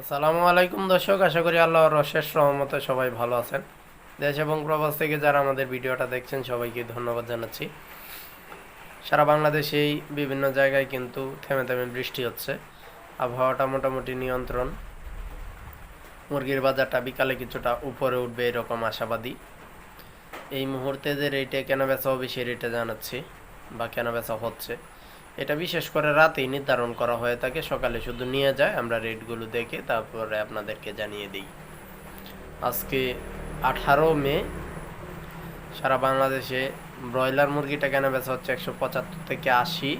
আসসালামু আলাইকুম দর্শক, আশা করি আল্লাহর অশেষ রহমতে সবাই ভালো আছেন। দেশ এবং প্রবাস থেকে যারা আমাদের ভিডিওটা দেখছেন, সবাইকে ধন্যবাদ জানাচ্ছি। সারা বাংলাদেশেই বিভিন্ন জায়গায় কিন্তু থেমে থেমে বৃষ্টি হচ্ছে। আবহাওয়াটা মোটামুটি নিয়ন্ত্রণ। মুরগির বাজারটা বিকালে কিছুটা উপরে উঠবে এরকম আশাবাদী। এই মুহূর্তে যে রেটে কেন বেচা হবে সেই রেটে জানাচ্ছি, বা কেন বেচা হচ্ছে। এটা বিশেষ করে রাতেই নির্ধারণ করা হয়ে থাকে। সকালে শুধু নিয়ে যায়, আমরা রেটগুলো দেখে তারপরে আপনাদেরকে জানিয়ে দিই। আজকে আঠারো মে, সারা বাংলাদেশে ব্রয়লার মুরগিটা কেনা বেচা হচ্ছে একশো পঁচাত্তর থেকে আশি।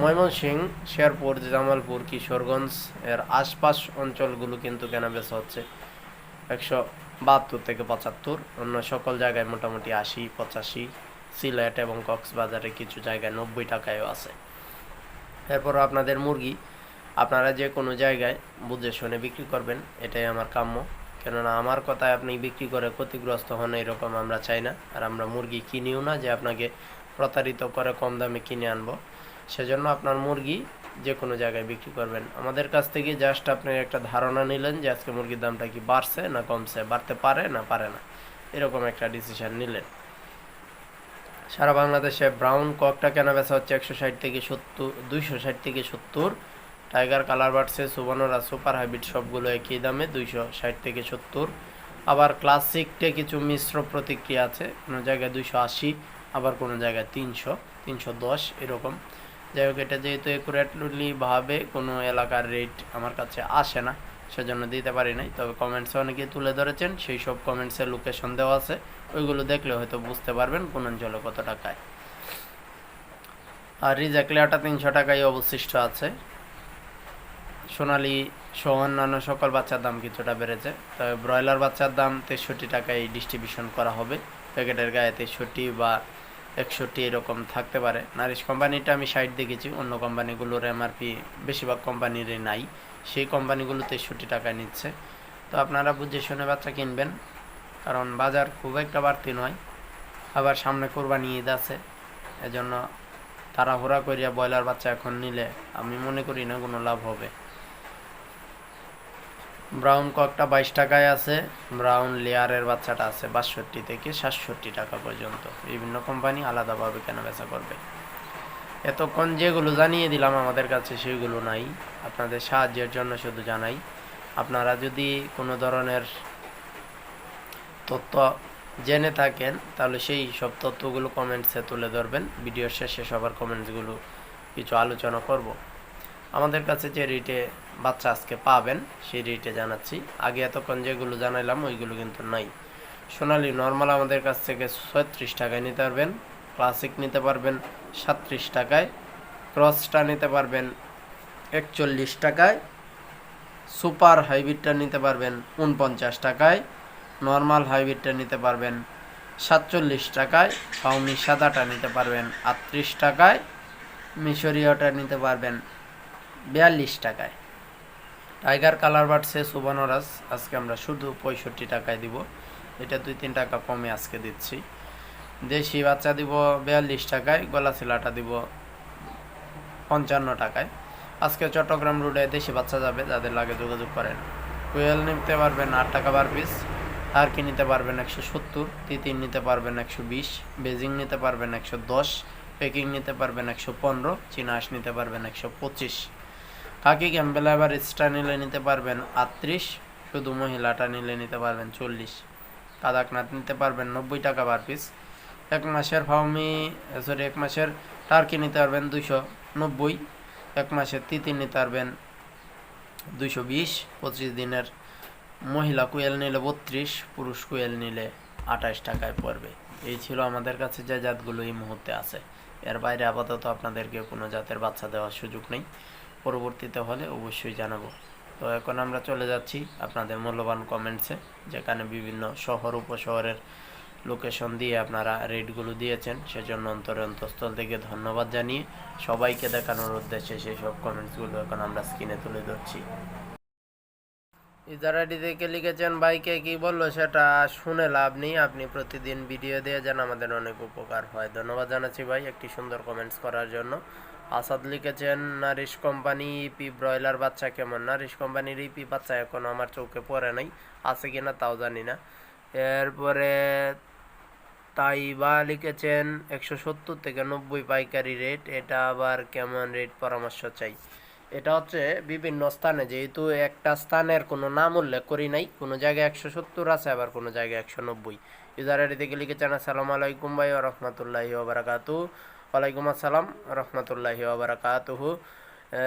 ময়মনসিংহ শেরপুর, জামালপুর, কিশোরগঞ্জ এর আশপাশ অঞ্চলগুলো কিন্তু কেনা বেচা হচ্ছে একশো বাহাত্তর থেকে পঁচাত্তর। অন্য সকল জায়গায় মোটামুটি আশি, পঁচাশি। সিলেট এবং কক্সবাজারে কিছু জায়গায় নব্বই টাকায়ও আছে। এরপরও আপনাদের মুরগি আপনারা যে কোনো জায়গায় বুঝে শুনে বিক্রি করবেন, এটাই আমার কাম্য। কেননা আমার কথায় আপনি বিক্রি করে ক্ষতিগ্রস্ত হন এরকম আমরা চাই না, আর আমরা মুরগি কিনিও না যে আপনাকে প্রতারিত করে কম দামে কিনে আনব। সেজন্য আপনার মুরগি যে কোনো জায়গায় বিক্রি করবেন। আমাদের কাছ থেকে জাস্ট আপনি একটা ধারণা নিলেন যে আজকে মুরগির দামটা কি বাড়ছে না কমছে, বাড়তে পারে না পারে না, এরকম একটা ডিসিশন নিলেন। সারা বাংলাদেশে ব্রাউন ককটা কেনা বেচা হচ্ছে একশো ষাট থেকে সত্তর, দুইশো ষাট থেকে সত্তর। টাইগার, কালার বাড়ছে সুবর্ণরা, সুপার হাইব্রিড সবগুলো একই দামে দুইশো ষাট থেকে সত্তর। আবার ক্লাসিকটে কিছু মিশ্র প্রতিক্রিয়া আছে, কোনো জায়গায় দুইশো আশি, আবার কোনো জায়গায় তিনশো তিনশো দশ, এরকম। যাই হোক, এটা যেহেতু একুরেটলি ভাবে কোনো এলাকার রেট আমার কাছে আসে না, সেজন্য দিতে পারি নাই। তবে কমেন্টসে অনেকেই তুলে ধরেছেন, সেই সব কমেন্টসের লোকেশন দেওয়া আছে। ওইগুলো দেখলে হয়তো বুঝতে পারবেন কোন অঞ্চলে কত টাকায়। আর রিজাকলিয়াটা তিনশো টাকায় অবশিষ্ট আছে। সোনালি সহ অন্যান্য সকল বাচ্চার দাম কিছুটা বেড়েছে। তবে ব্রয়লার বাচ্চার দাম তেষট্টি টাকায় ডিস্ট্রিবিউশন করা হবে। প্যাকেটের গায়ে তেষট্টি বা একষট্টি এরকম থাকতে পারে। নারিশ কোম্পানিটা আমি সাইড দেখেছি, অন্য কোম্পানিগুলোর এমআরপি বেশিরভাগ কোম্পানিরই নাই। সেই কোম্পানিগুলো তেষট্টি টাকায় নিচ্ছে। তো আপনারা বুঝে শুনে বাচ্চা কিনবেন, কারণ বাজার খুব একটা বাড়তি নয়। আবার সামনে কোরবানি ঈদ আছে, এজন্য তাড়াহুড়া করিয়া ব্রয়লার বাচ্চা এখন নিলে আমি মনে করি না কোনো লাভ হবে। ব্রাউন ককটা বাইশ টাকায় আছে, ব্রাউন লেয়ারের বাচ্চাটা আছে বাষট্টি থেকে সাতষট্টি টাকা পর্যন্ত। বিভিন্ন কোম্পানি আলাদাভাবে কেনা বেচা করবে? এতক্ষণ যেগুলো জানিয়ে দিলাম আমাদের কাছে সেগুলো নাই। আপনাদের সাহায্যের জন্য শুধু জানাই, আপনারা যদি কোনো ধরনের তথ্য জেনে থাকেন, তাহলে সেই সব তথ্যগুলো কমেন্টসে তুলে ধরবেন। ভিডিওর শেষে সবার কমেন্টসগুলো কিছু আলোচনা করব। আমাদের কাছে যে রেটে বাচ্চা আজকে পাবেন, সেই রেটে জানাচ্ছি। আগে এতক্ষণ যেগুলো জানাইলাম, ওইগুলো কিন্তু নাই। সোনালি নর্মাল আমাদের কাছ থেকে ছয়ত্রিশ টাকায় নিতে পারবেন ক্লাসিক নিতে পারবেন, সাতত্রিশ টাকায়। ক্রসটা নিতে পারবেন, একচল্লিশ টাকায়। সুপার হাইব্রিডটা নিতে পারবেন উনপঞ্চাশ টাকায়। নর্মাল হাইব্রিডটা নিতে পারবেন, সাতচল্লিশ টাকায়। ফাউমি সাদাটা নিতে পারবেন, আটত্রিশ টাকায়। মিশরীয়টা নিতে পারবেন, বিয়াল্লিশ টাকায়। টাইগার কালার বাড়ছে সুবর্ণরাজ, আজকে আমরা শুধু পঁয়ষট্টি টাকায় দিব। এটা দুই তিন টাকা কমে আজকে দিচ্ছি। দেশি বাচ্চা দিব বিয়াল্লিশ টাকায়, গলা ছিলাটা দিব পঞ্চান্ন টাকায়। আজকে চট্টগ্রাম রোডে দেশি বাচ্চা যাবে, যাদের লাগে যোগাযোগ করেন। কোয়েল নিতে পারবেন আট টাকা পার পিস টার্কি নিতে পারবেন একশো সত্তর, তিতির নিতে পারবেন একশো বিশ, বেজিং নিতে পারবেন একশো দশ, পেকিং নিতে পারবেন একশো পনেরো চিনাস নিতে পারবেন একশো পঁচিশ। কাকি ক্যাম্বেল আবার স্টার নিলে নিতে পারবেন আটত্রিশ, শুধু মহিলাটা নিলে নিতে পারবেন চল্লিশ। কাদাকনাথ নিতে পারবেন নব্বই টাকা পার পিস এক মাসের ফাউমি সরি এক মাসের টার্কি নিতে পারবেন দুশো নব্বই। এক মাসের তিতির নিতে পারবেন দুইশো বিশ। পঁচিশ দিনের মহিলা কুয়েল নিলে বত্রিশ, পুরুষ কুয়েল নিলে আঠাশ টাকায় পড়বে। এই ছিল আমাদের কাছে যে জাতগুলো এই মুহূর্তে আছে। এর বাইরে আপাতত আপনাদেরকে কোনো জাতের বাচ্চা দেওয়ার সুযোগ নেই। পরবর্তীতে হলে অবশ্যই জানাব। তো এখন আমরা চলে যাচ্ছি আপনাদের মূল্যবান কমেন্টসে যেখানে বিভিন্ন শহর, উপশহরের লোকেশন দিয়ে আপনারা রেটগুলো দিয়েছেন। সেজন্য অন্তরে অন্তঃস্থল থেকে ধন্যবাদ জানিয়ে সবাইকে দেখানোর উদ্দেশ্যে সেই সব কমেন্টসগুলো এখন আমরা স্ক্রিনে তুলে ধরছি। ইজারাটি থেকে লিখেছেন ভাইকে কি বলল সেটা শুনে লাভ নেই। আপনি প্রতিদিন ভিডিও দিয়ে যান, আমাদের অনেক উপকার হয়। ধন্যবাদ জানাচ্ছি ভাই, একটি সুন্দর কমেন্টস করার জন্য। আসাদ লিখেছেন, নারিশ কোম্পানি ইপি ব্রয়লার বাচ্চা কেমন? নারিশ কোম্পানির ইপি বাচ্চা এখনও আমার চোখে পড়ে নাই, আছে কিনা তাও জানি না। এরপরে তাইবা লিখেছেন, একশো সত্তর থেকে নব্বই পাইকারি রেট, এটা আবার কেমন রেট পরামর্শ চাই? এটা হচ্ছে বিভিন্ন স্থানে, যেহেতু একটা স্থানের কোনো নাম উল্লেখ করি নাই, কোনো জায়গায় একশো সত্তর আছে, আবার কোনো জায়গায় একশো নব্বই। ইউজার আইডি থেকে লিখেছেন, আসসালামু আলাইকুম ভাই রহমতুল্লাহি ওবরাকাতু ওয়ালাইকুম আসসালাম, রহমতুল্লাহি ওবরাকাতুহু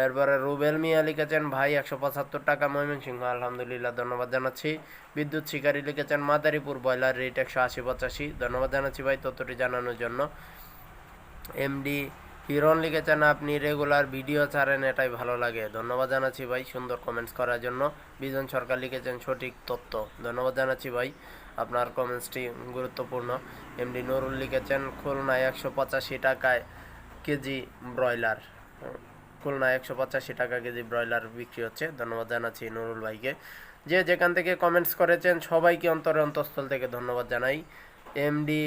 এরপরে রুবেল মিয়া লিখেছেন, ভাই, একশো পঁচাত্তর টাকা ময়মনসিংহ। আলহামদুলিল্লাহ, ধন্যবাদ জানাচ্ছি। বিদ্যুৎ শিকারী লিখেছেন, মাদারীপুর ব্রয়লার রেট একশো আশি পঁচাশি। ধন্যবাদ জানাচ্ছি ভাই তথ্যটি জানানোর জন্য। এমডি হিরন লিখেছেন, আপনি রেগুলার ভিডিও ছাড়েন, এটাই ভালো লাগে। ধন্যবাদ জানাচ্ছি ভাই সুন্দর কমেন্টস করার জন্য। বিজন সরকার লিখেছেন, সঠিক তথ্য। ধন্যবাদ জানাচ্ছি ভাই, আপনার কমেন্টসটি গুরুত্বপূর্ণ। এমডি নুরুল লিখেছেন খুলনায় একশো পঁচাশি টাকায় কেজি ব্রয়লার। খুলনায় একশো পঁচাশি টাকা কেজি ব্রয়লার বিক্রি হচ্ছে। ধন্যবাদ জানাচ্ছি নুরুল ভাইকে। যে যেখান থেকে কমেন্টস করেছেন, সবাইকে অন্তরে অন্তঃস্থল থেকে ধন্যবাদ জানাই। এমডি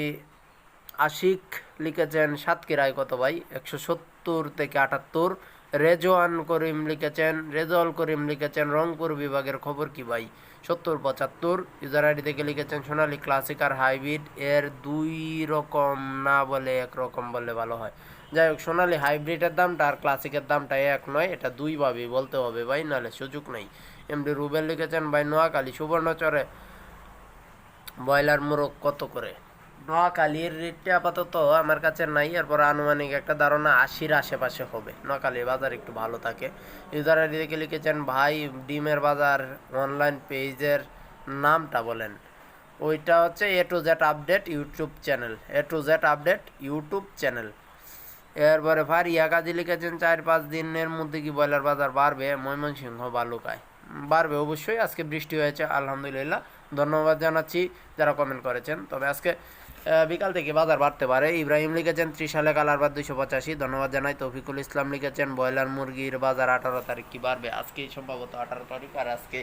আশিক লিখেছেন সাতক্ষীরায় কত ভাই? একশো সত্তর থেকে আটাত্তর। রেজওয়ান করিম লিখেছেন রেজল করিম লিখেছেন, রংপুর বিভাগের খবর কি ভাই? সত্তর, পঁচাত্তর। ইউজার আইডি থেকে লিখেছেন, সোনালি ক্লাসিক আর হাইব্রিড এর দুই রকম না বলে এক রকম বললে ভালো হয়। যাই হোক, সোনালি হাইব্রিডের দামটা আর ক্লাসিকের দামটা এক নয়, এটা দুইভাবেই বলতে হবে ভাই, নাহলে সুযোগ নেই। এমডি রুবেল লিখেছেন, ভাই নোয়াখালী সুবর্ণচরে, ব্রয়লার মোরগ কত করে? নোয়াখালীর রেটটা আপাতত আমার কাছে নাই, এরপর আনুমানিক একটা ধারণা আশির আশেপাশে হবে। নোয়াখালীর বাজার একটু ভালো থাকে। ইউজার আইডি থেকে লিখেছেন ভাই, ডিমের বাজার অনলাইন পেজের নামটা বলেন। ওইটা হচ্ছে A to Z update YouTube channel A to Z update YouTube channel এরপরে ফারিয়া কাজী লিখেছেন, চার পাঁচ দিনের মধ্যে কি ব্রয়লার বাজার বাড়বে? ময়মনসিংহ বালুকায়। বাড়বে অবশ্যই, আজকে বৃষ্টি হয়েছে, আলহামদুলিল্লাহ। ধন্যবাদ জানাচ্ছি, যারা কমেন্ট করেছেন। তবে আজকে বিকাল থেকে বাজার বাড়তে পারে। ইব্রাহিম লিখেছেন ত্রিশালে কালার বাদ দুইশো পঁচাশি। ধন্যবাদ জানাই তৌফিকুল ইসলাম লিখেছেন, ব্রয়লার মুরগির বাজার আঠারো তারিখ কি বাড়বে? আজকে সম্ভবত আঠারো তারিখ আর আজকে।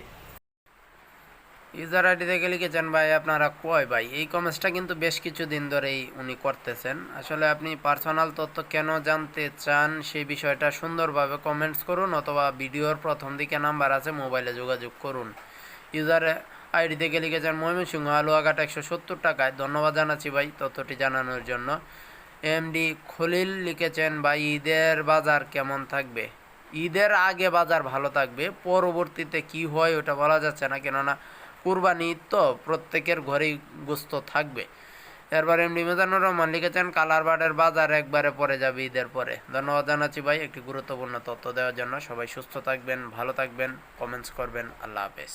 ইউজার আইডি থেকে লিখেছেন, ভাই, আপনারা কয় ভাই? এই কমেন্টসটা কিন্তু বেশ কিছুদিন ধরেই উনি করতেছেন। আসলে আপনি পার্সোনাল তথ্য কেন জানতে চান সেই বিষয়টা সুন্দরভাবে কমেন্টস করুন অথবা ভিডিওর প্রথম দিকে নাম্বার আছে মোবাইলে যোগাযোগ করুন। ইউজার আইডি থেকে লিখেছেন ময়মনসিংহ, আলুয়াঘাট একশো সত্তর টাকায়। ধন্যবাদ জানাচ্ছি ভাই তথ্যটি জানানোর জন্য। এমডি খলিল লিখেছেন, ভাই, ঈদের বাজার কেমন থাকবে? ঈদের আগে বাজার ভালো থাকবে, পরবর্তীতে কি হয় ওটা বলা যাচ্ছে না, কেননা কুরবানি ঈদ তো প্রত্যেকের ঘরেই গোস্ত থাকবে। এরপর এমডি মেজানুর রহমান লিখেছেন কালারবাড়ের বাজার একবারে পরে যাবে ঈদের পরে। ধন্যবাদ জানাচ্ছি ভাই, একটি গুরুত্বপূর্ণ তথ্য দেওয়ার জন্য। সবাই সুস্থ থাকবেন, ভালো থাকবেন, কমেন্টস করবেন। আল্লাহ হাফেজ।